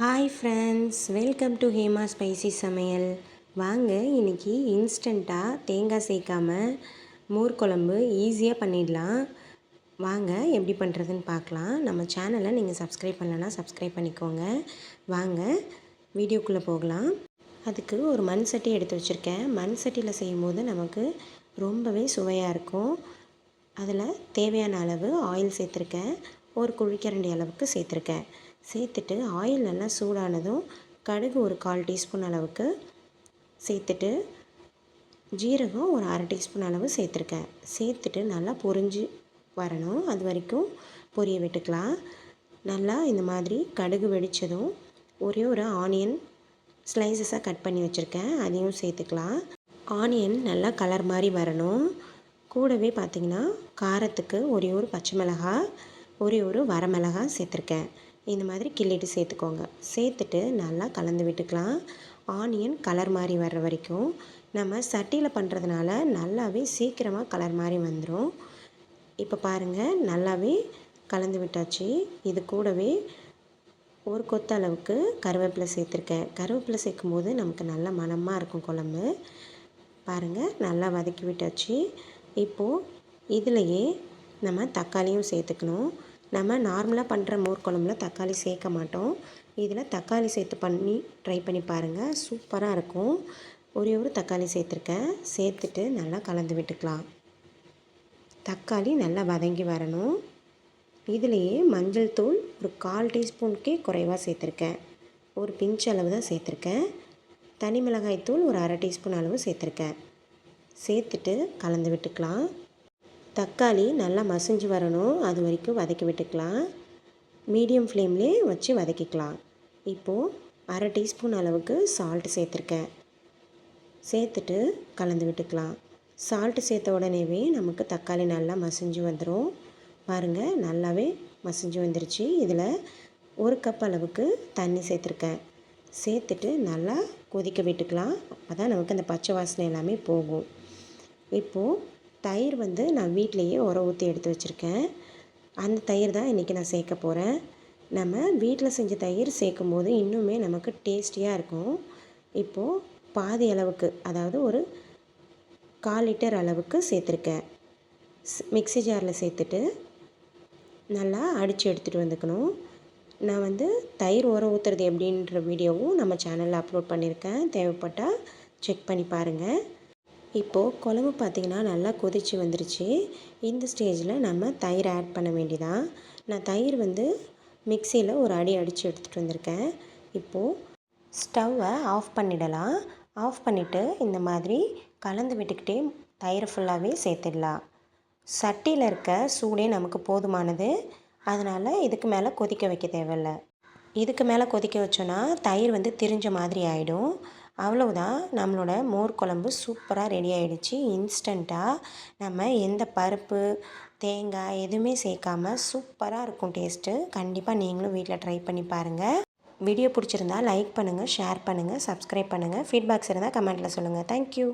Hi friends welcome to Hema spicy சமையல் வாங்க இன்றைக்கி இன்ஸ்டண்ட்டாக தேங்காய் சேர்க்காம மோர் குழம்பு ஈஸியாக பண்ணிடலாம். வாங்க எப்படி பண்ணுறதுன்னு பார்க்கலாம். நம்ம சேனலை நீங்கள் சப்ஸ்கிரைப் பண்ணலன்னா சப்ஸ்கிரைப் பண்ணிக்கோங்க. வாங்க வீடியோக்குள்ளே போகலாம். அதுக்கு ஒரு மண் சட்டி எடுத்து வச்சுருக்கேன். மண் சட்டியில் செய்யும்போது நமக்கு ரொம்பவே சுவையாக இருக்கும். அதில் தேவையான அளவு ஆயில் சேர்த்துருக்கேன். ஒரு குழிக்கரண்டி அளவுக்கு சேர்த்துருக்கேன். சேர்த்துட்டு ஆயில் நல்லா சூடானதும் கடுகு ஒரு கால் டீஸ்பூன் அளவுக்கு சேர்த்துட்டு ஜீரகம் ஒரு அரை டீஸ்பூன் அளவு சேர்த்துருக்கேன். சேர்த்துட்டு நல்லா பொரிஞ்சு வரணும். அது வரைக்கும் பொரிய விட்டுக்கலாம். நல்லா இந்த மாதிரி கடுகு வெடித்ததும் ஒரே ஒரு ஆனியன் ஸ்லைசஸாக கட் பண்ணி வச்சுருக்கேன். அதையும் சேர்த்துக்கலாம். ஆனியன் நல்லா கலர் மாதிரி வரணும். கூடவே பார்த்திங்கன்னா காரத்துக்கு ஒரே ஒரு பச்சை மிளகாய் ஒரே ஒரு வரமிளகாய் சேர்த்துருக்கேன். இந்த மாதிரி கிள்ளிட்டு சேர்த்துக்கோங்க. சேர்த்துட்டு நல்லா கலந்து விட்டுக்கலாம். ஆனியன் கலர் மாதிரி வர்ற வரைக்கும் நம்ம சட்டியில் பண்ணுறதுனால நல்லாவே சீக்கிரமாக கலர் மாதிரி வந்துடும் இப்போ பாருங்கள் நல்லாவே கலந்து விட்டாச்சு. இது கூடவே ஒரு கொத்த அளவுக்கு கருவேப்பிலை சேர்த்துருக்கேன். கருவேப்பிலை சேர்க்கும் போது நமக்கு நல்ல மணமாக இருக்கும் குழம்பு. பாருங்கள் நல்லா வதக்கி விட்டாச்சு. இப்போது இதுலேயே நம்ம தக்காளியும் சேர்த்துக்கணும். நம்ம நார்மலாக பண்ணுற மோர் குழம்புல தக்காளி சேர்க்க மாட்டோம். இதில் தக்காளி சேர்த்து பண்ணி ட்ரை பண்ணி பாருங்கள் சூப்பராக இருக்கும். ஒரே ஒரு தக்காளி சேர்த்துருக்கேன். சேர்த்துட்டு நல்லா கலந்து விட்டுக்கலாம். தக்காளி நல்லா வதங்கி வரணும். இதுலேயே மஞ்சள் தூள் ஒரு கால் டீஸ்பூனுக்கே குறைவாக சேர்த்துருக்கேன். ஒரு பிஞ்ச் அளவு தான் சேர்த்துருக்கேன். தனி மிளகாய் தூள் ஒரு அரை டீஸ்பூன் அளவு சேர்த்துருக்கேன். சேர்த்துட்டு கலந்து விட்டுக்கலாம். தக்காளி நல்லா மசிஞ்சு வரணும். அது வரைக்கும் வதக்கி விட்டுக்கலாம். மீடியம் ஃப்ளேம்லேயே வச்சு வதக்கிக்கலாம். இப்போது அரை டீஸ்பூன் அளவுக்கு சால்ட்டு சேர்த்துருக்கேன். சேர்த்துட்டு கலந்து விட்டுக்கலாம். சால்ட்டு சேர்த்த உடனேவே நமக்கு தக்காளி நல்லா மசிஞ்சு வந்துடும் பாருங்கள் நல்லாவே மசிஞ்சு வந்துருச்சு. இதில் ஒரு கப் அளவுக்கு தண்ணி சேர்த்துருக்கேன். சேர்த்துட்டு நல்லா கொதிக்க விட்டுக்கலாம். அப்போ தான் நமக்கு அந்த பச்சை வாசனை எல்லாமே போகும். இப்போது தயிர் வந்து நான் வீட்லேயே உரம் ஊற்றி எடுத்து வச்சுருக்கேன். அந்த தயிர் தான் இன்றைக்கி நான் சேர்க்க போகிறேன் நம்ம வீட்டில் செஞ்ச தயிர் சேர்க்கும் போது இன்னுமே நமக்கு டேஸ்டியாக இருக்கும். இப்போது பாதி அளவுக்கு அதாவது ஒரு கால் லிட்டர் அளவுக்கு சேர்த்துருக்கேன். மிக்சி ஜாரில் சேர்த்துட்டு நல்லா அடித்து எடுத்துகிட்டு வந்துக்கணும். நான் வந்து தயிர் உரம் ஊற்றுறது எப்படின்ற வீடியோவும் நம்ம சேனலில் அப்லோட் பண்ணியிருக்கேன் தேவைப்பட்டால் செக் பண்ணி பாருங்கள் இப்போது குழம்பு பார்த்திங்கன்னா நல்லா கொதித்து வந்துருச்சு. இந்த ஸ்டேஜில் நம்ம தயிர் ஆட் பண்ண வேண்டியதான் நான் தயிர் வந்து மிக்சியில் ஒரு அடி அடித்து எடுத்துகிட்டு வந்திருக்கேன். இப்போது ஸ்டவ்வை ஆஃப் பண்ணிடலாம். ஆஃப் பண்ணிவிட்டு இந்த மாதிரி கலந்து விட்டுக்கிட்டே தயிர் ஃபுல்லாகவே சேர்த்துடலாம். சட்டியில் இருக்க சூடே நமக்கு போதுமானது. அதனால் இதுக்கு மேலே கொதிக்க வைக்க தேவையில்ல. இதுக்கு மேலே கொதிக்க வச்சோன்னா தயிர் வந்து திரிஞ்ச மாதிரி ஆகிடும் அவ்வளவுதான். நம்மளோட மோர் குழம்பு சூப்பராக ரெடி ஆகிடுச்சு இன்ஸ்டண்ட்டாக நம்ம எந்த பருப்பு தேங்காய் எதுவுமே சேர்க்காம சூப்பராக இருக்கும் டேஸ்ட்டு கண்டிப்பாக நீங்களும் வீட்டில் ட்ரை பண்ணி பாருங்கள் வீடியோ பிடிச்சிருந்தா லைக் பண்ணுங்கள் ஷேர் பண்ணுங்கள் சப்ஸ்கிரைப் பண்ணுங்கள் ஃபீட்பேக்ஸ் இருந்தால் கமெண்ட்டில் சொல்லுங்கள் தேங்க்யூ